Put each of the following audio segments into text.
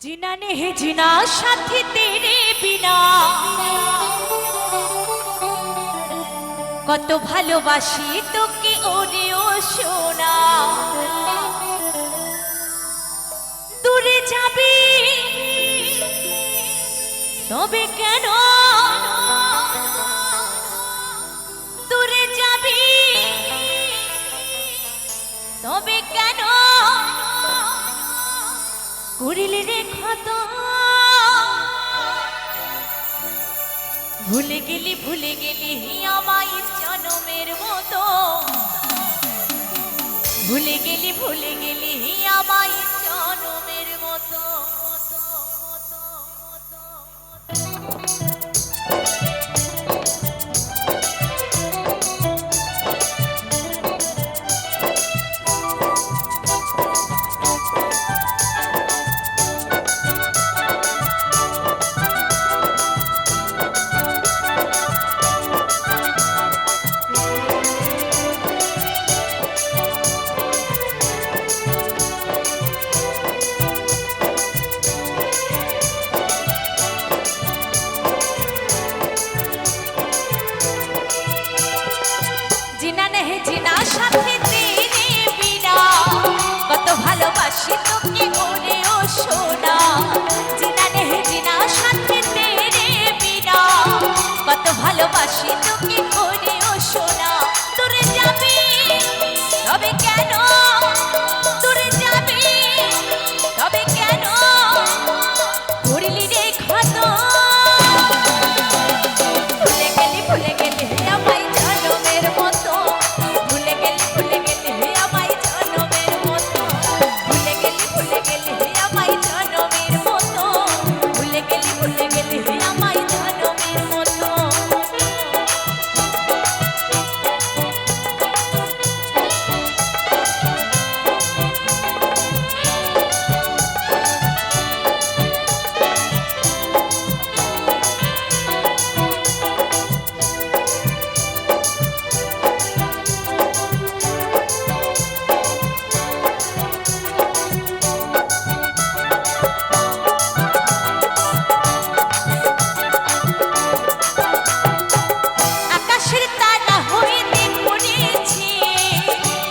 जिना नहीं जिना साथी तेरे বিনা কত ভালোবাসি তোকে ওরে ও সোনা দূরে যাবি তবে কেন করিলে রে ভুলে গেলি ভুলে গেলি আমায় জনমের মতো। ভুলে গেলি ভুলে গেলি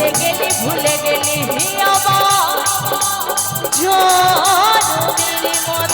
ভুলে গেলি ভুলে গেলি আবার ঝড় মত